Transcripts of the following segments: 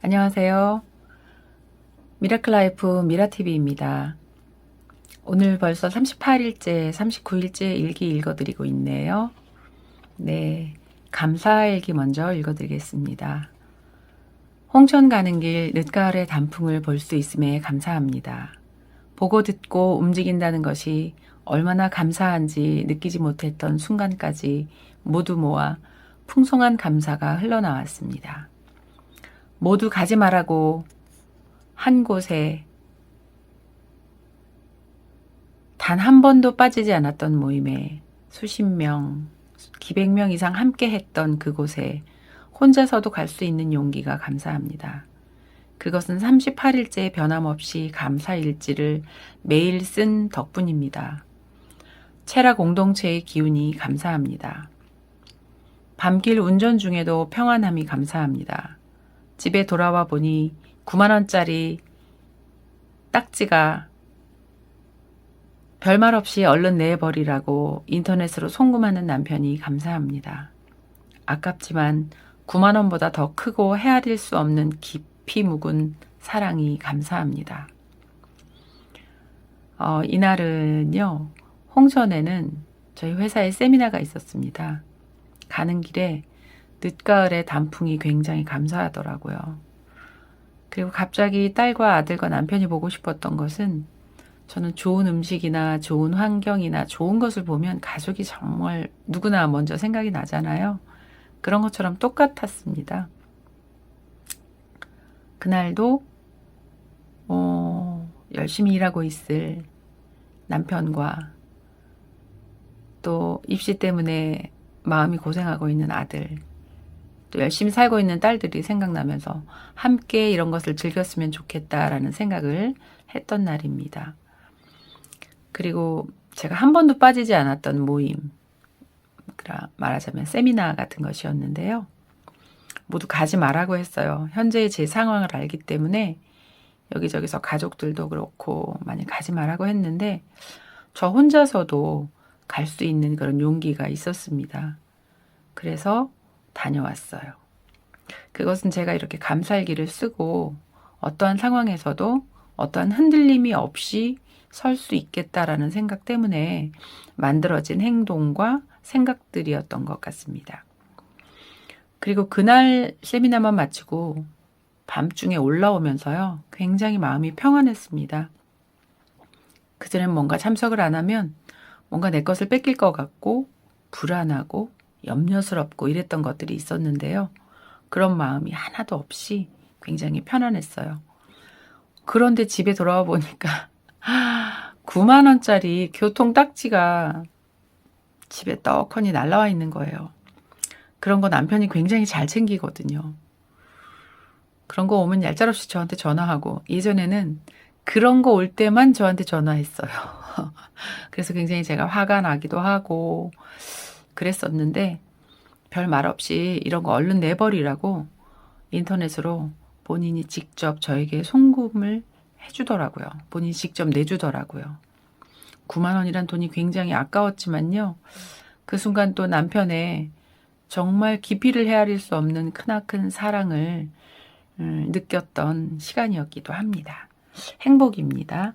안녕하세요. 미라클 라이프 미라TV입니다. 오늘 벌써 38일째, 39일째 일기 읽어드리고 있네요. 네. 감사일기 먼저 읽어드리겠습니다. 홍천 가는 길 늦가을의 단풍을 볼 수 있음에 감사합니다. 보고 듣고 움직인다는 것이 얼마나 감사한지 느끼지 못했던 순간까지 모두 모아 풍성한 감사가 흘러나왔습니다. 모두 가지 말라고 한 곳에 단 한 번도 빠지지 않았던 모임에 수십 명, 기백 명 이상 함께 했던 그곳에 혼자서도 갈 수 있는 용기가 감사합니다. 그것은 38일째 변함없이 감사 일지를 매일 쓴 덕분입니다. 체라 공동체의 기운이 감사합니다. 밤길 운전 중에도 평안함이 감사합니다. 집에 돌아와 보니 9만원짜리 딱지가 별말 없이 얼른 내버리라고 인터넷으로 송금하는 남편이 감사합니다. 아깝지만 9만원보다 더 크고 헤아릴 수 없는 깊이 묵은 사랑이 감사합니다. 어, 이날은요, 홍천에는 저희 회사에 세미나가 있었습니다. 가는 길에 늦가을의 단풍이 굉장히 감사하더라고요. 그리고 갑자기 딸과 아들과 남편이 보고 싶었던 것은 저는 좋은 음식이나 좋은 환경이나 좋은 것을 보면 가족이 정말 누구나 먼저 생각이 나잖아요. 그런 것처럼 똑같았습니다. 그날도 어, 열심히 일하고 있을 남편과 또 입시 때문에 마음이 고생하고 있는 아들, 또 열심히 살고 있는 딸들이 생각나면서 함께 이런 것을 즐겼으면 좋겠다라는 생각을 했던 날입니다. 그리고 제가 한 번도 빠지지 않았던 모임, 말하자면 세미나 같은 것이었는데요. 모두 가지 말라고 했어요. 현재의 제 상황을 알기 때문에 여기저기서 가족들도 그렇고 많이 가지 말라고 했는데 저 혼자서도 갈 수 있는 그런 용기가 있었습니다. 그래서 다녀왔어요. 그것은 제가 이렇게 감살기를 쓰고 어떠한 상황에서도 어떠한 흔들림이 없이 설 수 있겠다라는 생각 때문에 만들어진 행동과 생각들이었던 것 같습니다. 그리고 그날 세미나만 마치고 밤중에 올라오면서요, 굉장히 마음이 평안했습니다. 그전엔 뭔가 참석을 안 하면 뭔가 내 것을 뺏길 것 같고, 불안하고, 염려스럽고 이랬던 것들이 있었는데요. 그런 마음이 하나도 없이 굉장히 편안했어요. 그런데 집에 돌아와 보니까 9만원짜리 교통 딱지가 집에 떡하니 날라와 있는 거예요. 그런 거 남편이 굉장히 잘 챙기거든요. 그런 거 오면 얄짤없이 저한테 전화하고 예전에는 그런 거 올 때만 저한테 전화했어요. 그래서 굉장히 제가 화가 나기도 하고 그랬었는데 별 말 없이 이런 거 얼른 내버리라고 인터넷으로 본인이 직접 저에게 송금을 해주더라고요. 본인이 직접 내주더라고요. 9만 원이란 돈이 굉장히 아까웠지만요. 그 순간 또 남편의 정말 깊이를 헤아릴 수 없는 크나큰 사랑을 음, 느꼈던 시간이었기도 합니다. 행복입니다.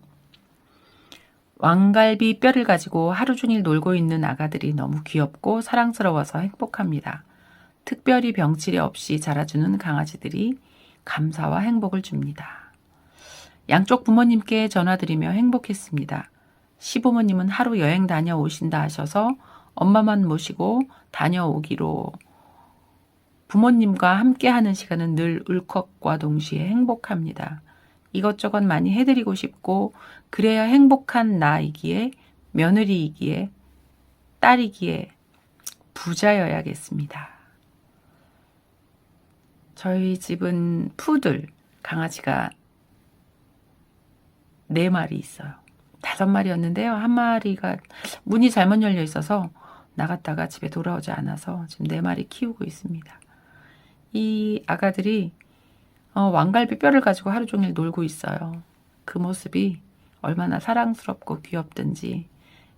왕갈비 뼈를 가지고 하루 종일 놀고 있는 아가들이 너무 귀엽고 사랑스러워서 행복합니다. 특별히 병치레 없이 자라주는 강아지들이 감사와 행복을 줍니다. 양쪽 부모님께 전화드리며 행복했습니다. 시부모님은 하루 여행 다녀오신다 하셔서 엄마만 모시고 다녀오기로 부모님과 함께 하는 시간은 늘 울컥과 동시에 행복합니다. 이것저것 많이 해드리고 싶고 그래야 행복한 나이기에 며느리이기에 딸이기에 부자여야겠습니다. 저희 집은 푸들 강아지가 네 마리 있어요. 다섯 마리였는데요. 한 마리가 문이 잘못 열려 있어서 나갔다가 집에 돌아오지 않아서 지금 네 마리 키우고 있습니다. 이 아가들이 어, 왕갈비 뼈를 가지고 하루 종일 놀고 있어요. 그 모습이 얼마나 사랑스럽고 귀엽든지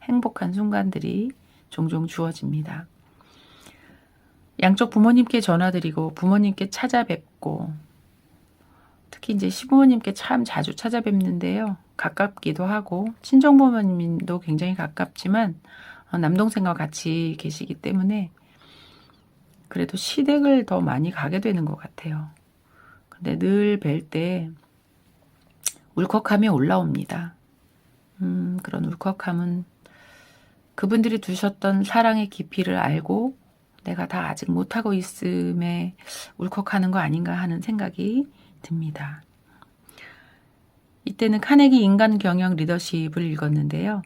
행복한 순간들이 종종 주어집니다. 양쪽 부모님께 전화드리고 부모님께 찾아뵙고 특히 이제 시부모님께 참 자주 찾아뵙는데요. 가깝기도 하고 친정 부모님도 굉장히 가깝지만 어, 남동생과 같이 계시기 때문에 그래도 시댁을 더 많이 가게 되는 것 같아요. 근데 늘 뵐 때 울컥함이 올라옵니다. 음, 그런 울컥함은 그분들이 두셨던 사랑의 깊이를 알고 내가 다 아직 못하고 있음에 울컥하는 거 아닌가 하는 생각이 듭니다. 이때는 카네기 인간 경영 리더십을 읽었는데요.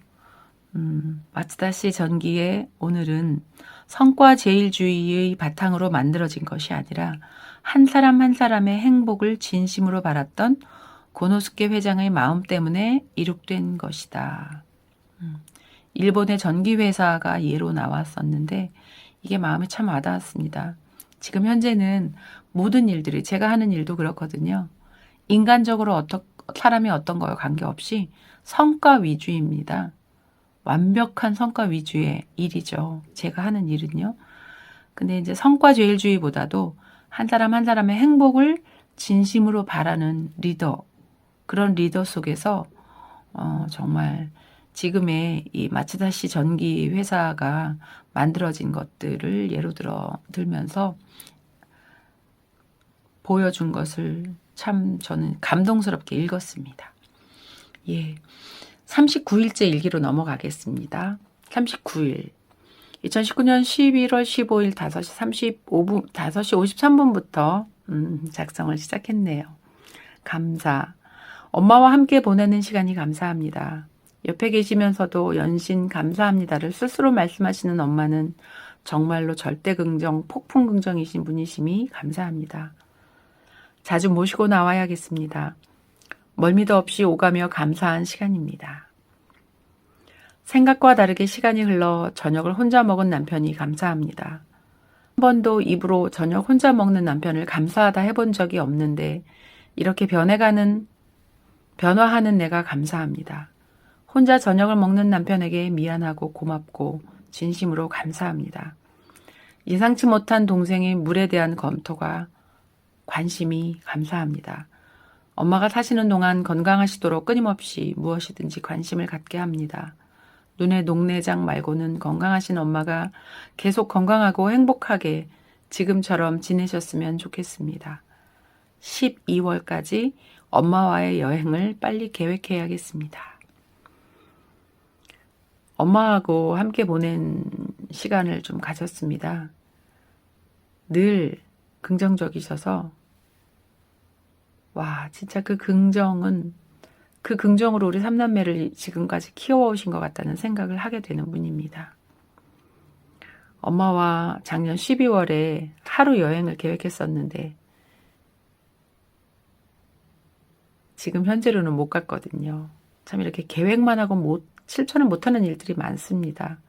음, 마츠다시 전기의 오늘은 성과 제일주의의 바탕으로 만들어진 것이 아니라 한 사람 한 사람의 행복을 진심으로 바랐던 고노스케 회장의 마음 때문에 이룩된 것이다. 음, 일본의 전기회사가 예로 나왔었는데 이게 마음에 참 와닿았습니다. 지금 현재는 모든 일들이 제가 하는 일도 그렇거든요. 인간적으로 어떤 사람이 어떤 거에 관계없이 성과 위주입니다. 완벽한 성과 위주의 일이죠. 제가 하는 일은요. 근데 이제 성과제일주의보다도 한 사람 한 사람의 행복을 진심으로 바라는 리더 그런 리더 속에서 어, 정말 지금의 이 마츠다시 전기 회사가 만들어진 것들을 예로 들어 들면서 보여준 것을 참 저는 감동스럽게 읽었습니다. 예. 39일째 일기로 넘어가겠습니다. 39일. 2019년 11월 15일 5시 35분, 5시 53분부터 음, 작성을 시작했네요. 감사. 엄마와 함께 보내는 시간이 감사합니다. 옆에 계시면서도 연신 감사합니다를 스스로 말씀하시는 엄마는 정말로 절대 긍정, 폭풍 긍정이신 분이심이 감사합니다. 자주 모시고 나와야겠습니다. 멀미도 없이 오가며 감사한 시간입니다. 생각과 다르게 시간이 흘러 저녁을 혼자 먹은 남편이 감사합니다. 한 번도 입으로 저녁 혼자 먹는 남편을 감사하다 해본 적이 없는데 이렇게 변해가는 변화하는 내가 감사합니다. 혼자 저녁을 먹는 남편에게 미안하고 고맙고 진심으로 감사합니다. 예상치 못한 동생의 물에 대한 검토가 관심이 감사합니다. 엄마가 사시는 동안 건강하시도록 끊임없이 무엇이든지 관심을 갖게 합니다. 눈의 녹내장 말고는 건강하신 엄마가 계속 건강하고 행복하게 지금처럼 지내셨으면 좋겠습니다. 12월까지 엄마와의 여행을 빨리 계획해야겠습니다. 엄마하고 함께 보낸 시간을 좀 가졌습니다. 늘 긍정적이셔서 와 진짜 그 긍정은 그 긍정으로 우리 삼남매를 지금까지 키워오신 것 같다는 생각을 하게 되는 분입니다. 엄마와 작년 12월에 하루 여행을 계획했었는데 지금 현재로는 못 갔거든요. 참 이렇게 계획만 하고 못 실천을 못하는 일들이 많습니다.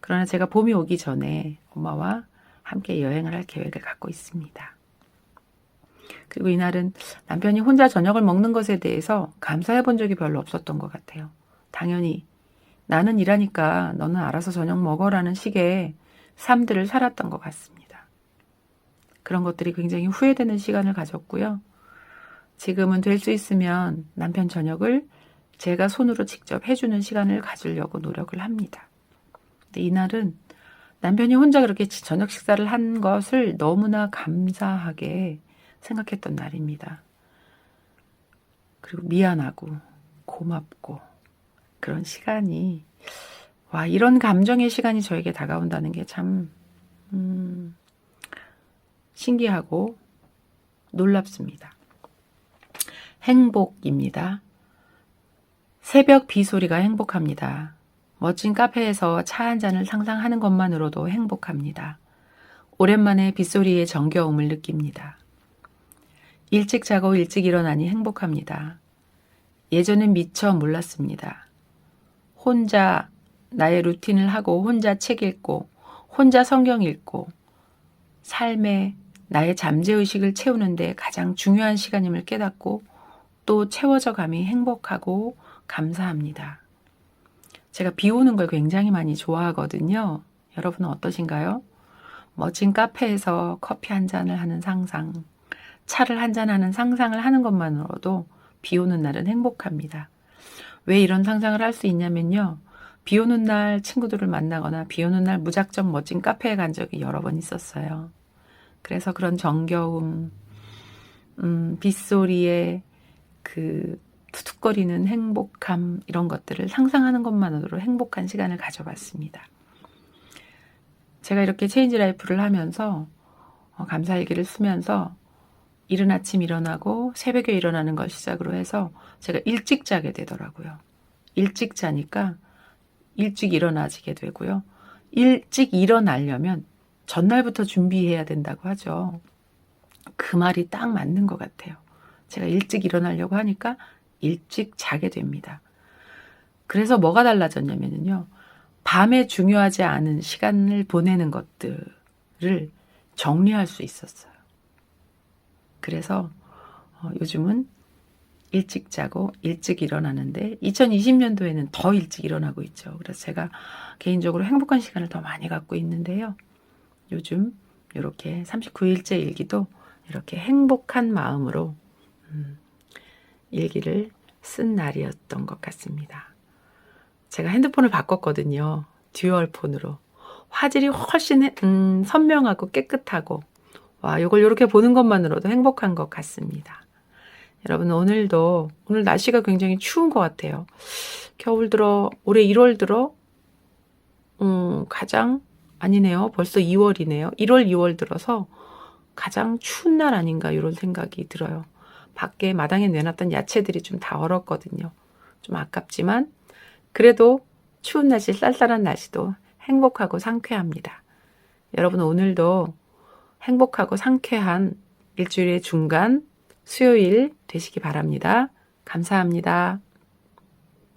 그러나 제가 봄이 오기 전에 엄마와 함께 여행을 할 계획을 갖고 있습니다. 그리고 이날은 남편이 혼자 저녁을 먹는 것에 대해서 감사해 본 적이 별로 없었던 것 같아요. 당연히 나는 일하니까 너는 알아서 저녁 먹어라는 식의 삶들을 살았던 것 같습니다. 그런 것들이 굉장히 후회되는 시간을 가졌고요. 지금은 될 수 있으면 남편 저녁을 제가 손으로 직접 해주는 시간을 가지려고 노력을 합니다. 근데 이날은 남편이 혼자 그렇게 저녁 식사를 한 것을 너무나 감사하게 생각했던 날입니다. 그리고 미안하고 고맙고 그런 시간이 와 이런 감정의 시간이 저에게 다가온다는 게참 음, 신기하고 놀랍습니다. 행복입니다. 새벽 비 소리가 행복합니다. 멋진 카페에서 차 한 잔을 상상하는 것만으로도 행복합니다. 오랜만에 빗소리의 정겨움을 느낍니다. 일찍 자고 일찍 일어나니 행복합니다. 예전엔 미처 몰랐습니다. 혼자 나의 루틴을 하고 혼자 책 읽고 혼자 성경 읽고 삶에 나의 잠재의식을 채우는데 가장 중요한 시간임을 깨닫고 또 채워져 감이 행복하고 감사합니다. 제가 비 오는 걸 굉장히 많이 좋아하거든요. 여러분은 어떠신가요? 멋진 카페에서 커피 한 잔을 하는 상상, 차를 한잔하는 상상을 하는 것만으로도 비 오는 날은 행복합니다. 왜 이런 상상을 할 수 있냐면요. 비 오는 날 친구들을 만나거나 비 오는 날 무작정 멋진 카페에 간 적이 여러 번 있었어요. 그래서 그런 정겨움, 음, 빗소리에 그 툭툭거리는 행복함 이런 것들을 상상하는 것만으로 행복한 시간을 가져봤습니다. 제가 이렇게 체인지 라이프를 하면서 어, 감사 일기를 쓰면서 이른 아침 일어나고 새벽에 일어나는 걸 시작으로 해서 제가 일찍 자게 되더라고요. 일찍 자니까 일찍 일어나지게 되고요. 일찍 일어나려면 전날부터 준비해야 된다고 하죠. 그 말이 딱 맞는 것 같아요. 제가 일찍 일어나려고 하니까 일찍 자게 됩니다. 그래서 뭐가 달라졌냐면요. 밤에 중요하지 않은 시간을 보내는 것들을 정리할 수 있었어요. 그래서 어, 요즘은 일찍 자고 일찍 일어나는데 2020년도에는 더 일찍 일어나고 있죠. 그래서 제가 개인적으로 행복한 시간을 더 많이 갖고 있는데요. 요즘 이렇게 39일째 일기도 이렇게 행복한 마음으로 음, 일기를 쓴 날이었던 것 같습니다. 제가 핸드폰을 바꿨거든요. 듀얼 폰으로. 화질이 훨씬 음, 선명하고 깨끗하고 와, 이걸 이렇게 보는 것만으로도 행복한 것 같습니다. 여러분 오늘도 오늘 날씨가 굉장히 추운 것 같아요. 겨울 들어 올해 1월 들어 음, 가장 아니네요. 벌써 2월이네요. 1월, 2월 들어서 가장 추운 날 아닌가 이런 생각이 들어요. 밖에 마당에 내놨던 야채들이 좀 다 얼었거든요. 좀 아깝지만 그래도 추운 날씨, 쌀쌀한 날씨도 행복하고 상쾌합니다. 여러분 오늘도 행복하고 상쾌한 일주일의 중간 수요일 되시기 바랍니다. 감사합니다.